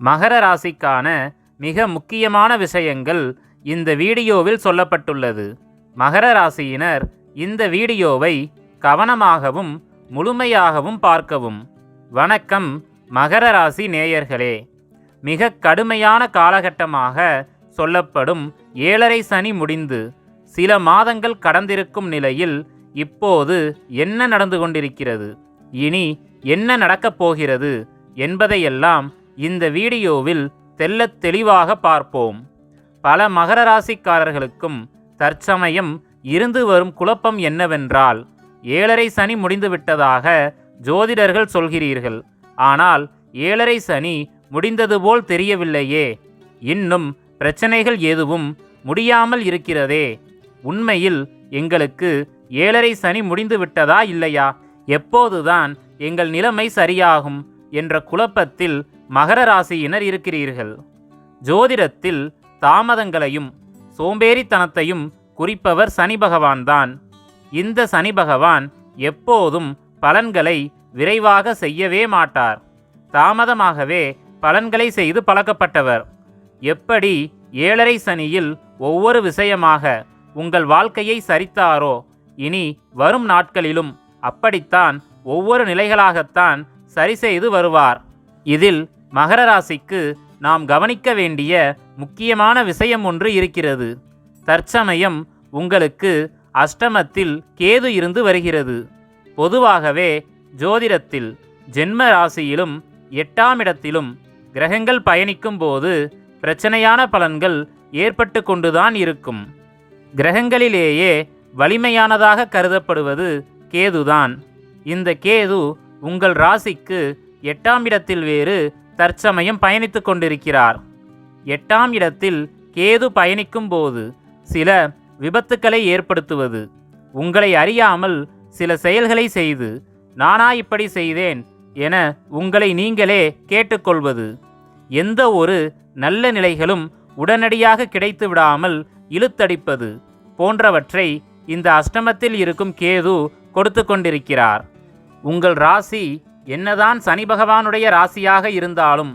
மகர ராசிக்கான மிக முக்கியமான விஷயங்கள் இந்த வீடியோவில் சொல்லப்பட்டுள்ளது. மகர ராசியினர் இந்த வீடியோவை கவனமாகவும் முழுமையாகவும் பார்க்கவும். வணக்கம் மகர ராசி நேயர்களே. மிக கடுமையான காலகட்டமாக சொல்லப்படும் ஏழரை சனி முடிந்து சில மாதங்கள் கடந்திருக்கும் நிலையில் இப்போது என்ன நடந்து கொண்டிருக்கிறது? இனி என்ன நடக்கப் போகிறது? என்பதையெல்லாம் இந்த வீடியோவில் தெல்லத் தெளிவாக பார்ப்போம். பல மகர ராசிக்காரர்களுக்கும் தற்சமயம் இருந்து வரும் குழப்பம் என்னவென்றால் ஏழரை சனி முடிந்துவிட்டதாக ஜோதிடர்கள் சொல்கிறீர்கள். ஆனால் ஏழரை சனி முடிந்தது போல் தெரியவில்லையே. இன்னும் பிரச்சனைகள் எதுவும் முடியாமல் இருக்கிறதே. உண்மையில் எங்களுக்கு ஏழரை சனி முடிந்து விட்டதா இல்லையா? எப்போதுதான் எங்கள் நிலைமை சரியாகும் என்ற குழப்பத்தில் மகர ராசியினர் இருக்கிறீர்கள். ஜோதிடத்தில் தாமதங்களையும் சோம்பேறித்தனத்தையும் குறிப்பவர் சனி பகவான்தான். இந்த சனி பகவான் எப்போதும் பலன்களை விரைவாக செய்யவே மாட்டார். தாமதமாகவே பலன்களை செய்து பழக்கப்பட்டவர். எப்படி ஏழரை சனியில் ஒவ்வொரு விஷயமாக உங்கள் வாழ்க்கையை சரித்தாரோ இனி வரும் நாட்களிலும் அப்படித்தான் ஒவ்வொரு நிலைகளாகத்தான் சரி செய்து வருவார். இதில் மகர ராசிக்கு நாம் கவனிக்க வேண்டிய முக்கியமான விஷயம் ஒன்று இருக்கிறது. தற்சமயம் உங்களுக்கு அஷ்டமத்தில் கேது இருந்து வருகிறது. பொதுவாகவே ஜோதிடத்தில் ஜென்ம ராசியிலும் எட்டாம் இடத்திலும் கிரகங்கள் பயணிக்கும் போது பிரச்சனையான பலன்கள் ஏற்பட்டு கொண்டுதான் இருக்கும். கிரகங்களிலேயே வலிமையானதாக கருதப்படுவது கேதுதான். இந்த கேது உங்கள் ராசிக்கு எட்டாம் இடத்தில் வேறு தற்சமயம் பயணித்து கொண்டிருக்கிறார். எட்டாம் இடத்தில் கேது பயணிக்கும் போது சில விபத்துக்களை ஏற்படுத்துவது உங்களை அறியாமல் சில செயல்களை செய்து நானா இப்படி செய்தேன் என உங்களை நீங்களே கேட்டுக்கொள்வது எந்த ஒரு நல்ல நிலைகளும் உடனடியாக கிடைத்து விடாமல் இழுத்தடிப்பது போன்றவற்றை இந்த அஷ்டமத்தில் இருக்கும் கேது கொடுத்து கொண்டிருக்கிறார். உங்கள் ராசி என்னதான் சனி பகவானுடைய ராசியாக இருந்தாலும்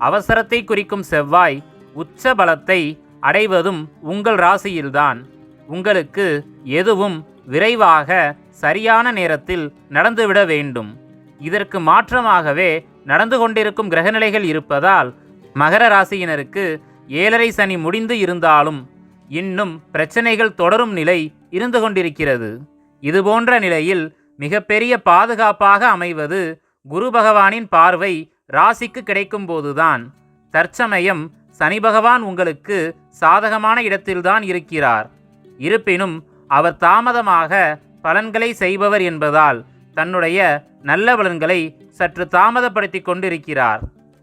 அவசரத்தை குறிக்கும் செவ்வாய் உச்ச பலத்தை அடைவதும் உங்கள் ராசியில்தான். உங்களுக்கு எதுவும் விரைவாக சரியான நேரத்தில் நடந்துவிட வேண்டும். இதற்கு மாற்றமாகவே நடந்து கொண்டிருக்கும் கிரகநிலைகள் இருப்பதால் மகர ராசியினருக்கு ஏழரை சனி முடிந்து இருந்தாலும் இன்னும் பிரச்சனைகள் தொடரும் நிலை இருந்து கொண்டிருக்கிறது. இதுபோன்ற நிலையில் மிகப்பெரிய பாதுகாப்பாக அமைவது குரு பகவானின் பார்வை ராசிக்கு கிடைக்கும் போதுதான் தற்சமயம் சனி பகவான் உங்களுக்கு சாதகமான இடத்தில்தான் இருக்கிறார். இருப்பினும் அவர் தாமதமாக பலன்களை செய்பவர் என்பதால் தன்னுடைய நல்ல பலன்களை சற்று தாமதப்படுத்தி கொண்டிருக்கிறார்.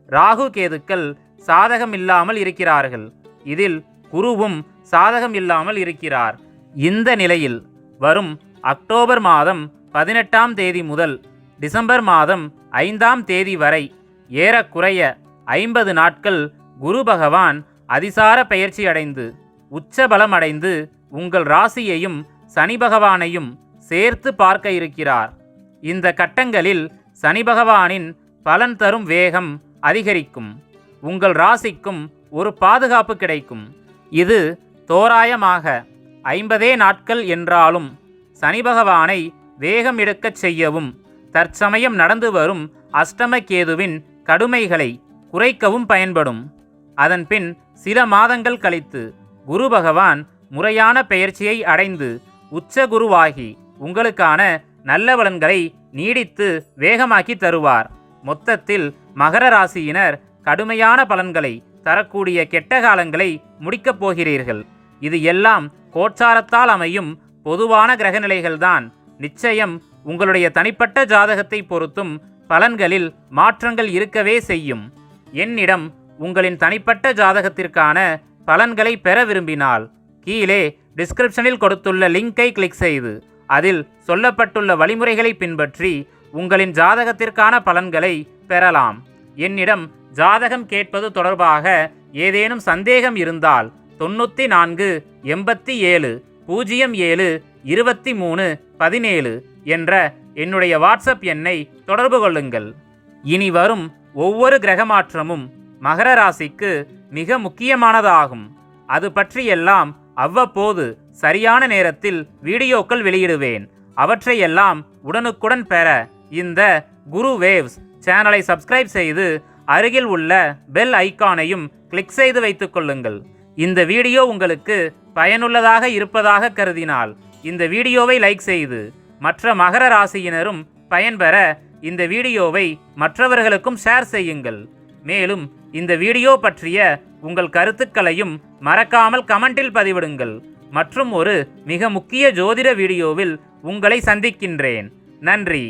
ராகு கேதுக்கள் சாதகம் இல்லாமல் இருக்கிறார்கள். இதில் குருவும் சாதகம் இல்லாமல் இருக்கிறார். இந்த நிலையில் வரும் அக்டோபர் மாதம் பதினெட்டாம் தேதி முதல் டிசம்பர் மாதம் ஐந்தாம் தேதி வரை ஏறக்குறைய ஐம்பது நாட்கள் குரு பகவான் அதிசார பயிற்சியடைந்து உச்சபலமடைந்து உங்கள் ராசியையும் சனி பகவானையும் சேர்த்து பார்க்க இருக்கிறார். இந்த கட்டங்களில் சனி பகவானின் பலன் தரும் வேகம் அதிகரிக்கும். உங்கள் ராசிக்கும் ஒரு பாதுகாப்பு கிடைக்கும். இது தோராயமாக ஐம்பதே நாட்கள் என்றாலும் சனி பகவானை வேகம் எடுக்கச் செய்யவும் தற்சமயம் நடந்து வரும் அஷ்டமகேதுவின் கடுமைகளை குறைக்கவும் பயன்படும். அதன்பின் சில மாதங்கள் கழித்து குரு பகவான் முறையான பெயர்ச்சியை அடைந்து உச்ச குருவாகி உங்களுக்கான நல்ல பலன்களை நீடித்து வேகமாக்கி தருவார். மொத்தத்தில் மகர ராசியினர் கடுமையான பலன்களை தரக்கூடிய கெட்ட காலங்களை முடிக்கப் போகிறீர்கள். இது எல்லாம் கோச்சாரத்தால் அமையும் பொதுவான கிரகநிலைகள்தான். நிச்சயம் உங்களுடைய தனிப்பட்ட ஜாதகத்தை பொறுத்தும் பலன்களில் மாற்றங்கள் இருக்கவே செய்யும். என்னிடம் உங்களின் தனிப்பட்ட ஜாதகத்திற்கான பலன்களை பெற விரும்பினால் கீழே டிஸ்கிரிப்ஷனில் கொடுத்துள்ள லிங்கை கிளிக் செய்து அதில் சொல்லப்பட்டுள்ள வழிமுறைகளை பின்பற்றி உங்களின் ஜாதகத்திற்கான பலன்களை பெறலாம். என்னிடம் ஜாதகம் கேட்பது தொடர்பாக ஏதேனும் சந்தேகம் இருந்தால் தொண்ணூற்றி நான்கு எண்பத்தி ஏழு பூஜ்ஜியம் ஏழு இருபத்தி மூணு பதினேழு என்ற என்னுடைய வாட்ஸ்அப் எண்ணை தொடர்பு கொள்ளுங்கள். இனி வரும் ஒவ்வொரு கிரக மாற்றமும் மகர ராசிக்கு மிக முக்கியமானதாகும். அது பற்றியெல்லாம் அவ்வப்போது சரியான நேரத்தில் வீடியோக்கள் வெளியிடுவேன். அவற்றையெல்லாம் உடனுக்குடன் பெற இந்த குரு வேவ்ஸ் சேனலை சப்ஸ்கிரைப் செய்து அருகில் உள்ள பெல் ஐகானையும் கிளிக் செய்து வைத்துக் கொள்ளுங்கள். இந்த வீடியோ உங்களுக்கு பயனுள்ளதாக இருப்பதாக கருதினால் இந்த வீடியோவை லைக் செய்து மற்ற மகர ராசியினரும் பயன்பெற இந்த வீடியோவை மற்றவர்களுக்கும் ஷேர் செய்யுங்கள். மேலும் இந்த வீடியோ பற்றிய உங்கள் கருத்துக்களையும் மறக்காமல் கமெண்டில் பதிவிடுங்கள். மற்றும் ஒரு மிக முக்கிய ஜோதிட வீடியோவில் உங்களை சந்திக்கின்றேன். நன்றி.